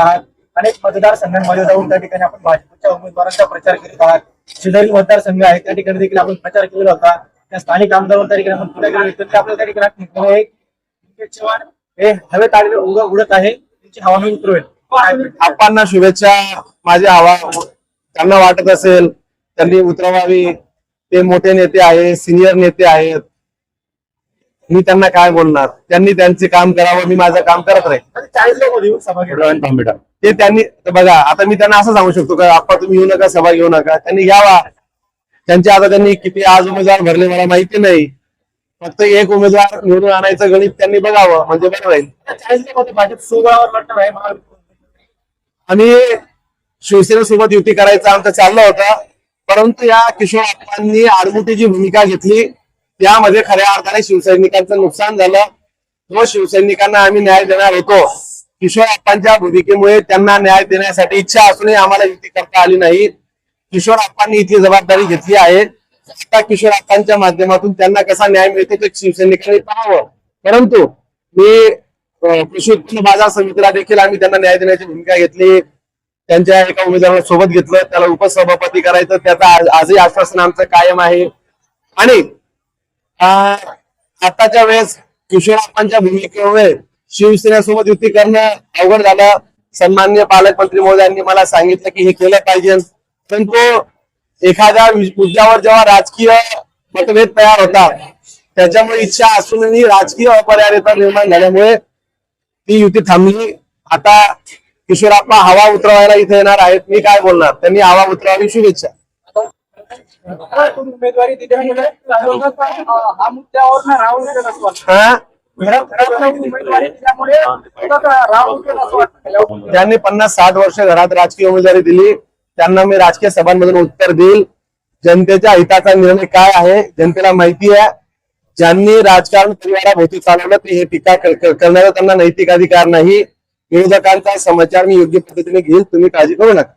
आहात. अनेक मतदारसंघांमध्ये जाऊन त्या ठिकाणी आपण भाजपच्या उमेदवारांचा प्रचार करीत आहात. शेजारी मतदारसंघ आहे त्या ठिकाणी देखील आपण प्रचार केलेला होता. त्या स्थानिक आमदारांवर त्या ठिकाणी आपण पुढे गेलो आपल्याला त्या ठिकाणी चव्हाण हे हवेत आलेले उडत आहे. त्यांची हवा मी उतरवेल काय शुभेच्छा. माझी हवा त्यांना वाटत असेल. त्यांनी उतरवावी. ते मोठे नेते आहेत सिनियर नेते आहेत. मी त्यांना काय बोलणार? त्यांनी त्यांचे काम करावं मी माझं काम करत राहील ते त्यांनी बघा आता मी त्यांना असं सांगू शकतो का आप्पा तुम्ही येऊ नका सभा घेऊ नका. त्यांनी घ्यावा त्यांचे आता त्यांनी किती आज उमेदवार भरले मला माहिती नाही. फक्त एक उमेदवार निवडून आणायचं गणित त्यांनी बघावं म्हणजे बरं राहील. चाळीस लोक होते भाजप सुबळावर लढणार आहे महाविकास आम्ही शिवसेनेसोबत युती करायचं आमचं चाललं होतं. परंतु या किशोर अप्पांनी आडमुठीची भूमिका घेतली. त्यामध्ये खऱ्या अर्थाने शिवसैनिकांचं नुकसान झालं. तो शिवसैनिकांना आम्ही न्याय देणार होतो. किशोर अप्पांच्या भूमिकेमुळे त्यांना न्याय देण्यासाठी इच्छा असूनही आम्हाला युती करता आली नाही. किशोर अप्पांनी इथली जबाबदारी घेतली आहे. आता किशोर अप्पांच्या माध्यमातून त्यांना कसा न्याय मिळतो ते शिवसैनिकांनी पाहावं. परंतु मी कृषी उत्पन्न बाजार समितीला देखील आम्ही त्यांना न्याय देण्याची भूमिका घेतली. त्यांच्या एका उमेदवाराला सोबत घेतलं. त्याला उपसभापती करायचं. त्याचा आजही आश्वासन आमचं कायम आहे. आणि आताच्या वेळेस किशोराप्पांच्या भूमिकेमुळे शिवसेनेसोबत युती करणं अवघड झालं. सन्मान्य पालकमंत्री महोदयांनी मला सांगितलं की हे केलं पाहिजे. परंतु एखाद्या मुद्द्यावर जेव्हा राजकीय मतभेद तयार होतात त्याच्यामुळे इच्छा असूनही राजकीय अपरिहार्यता निर्माण झाल्यामुळे ती युती थांबली. आता किशोराप्पा हवा उतरवायला इथे येणार आहेत. मी काय बोलणार? त्यांनी हवा उतरवावी शुभेच्छा. उमेदवारी दिल्यामुळे हा मुद्द्यावर ना राहुल घरात उमेदवारी दिल्यामुळे राहुल पन्नास साठ वर्ष घरात राजकीय उमेदवारी दिली. त्यांना मी राजकीय सभांमधून उत्तर देईल. जनतेच्या हिताचा निर्णय काय आहे जनतेला माहिती आहे. ज्यांनी राजकारण परिवाराभोवती चालवलं ते हे टीका करण्याचा त्यांना नैतिक अधिकार नाही. विरोधकांचा समाचार मी योग्य पद्धतीने घेईल. तुम्ही काळजी करू नका.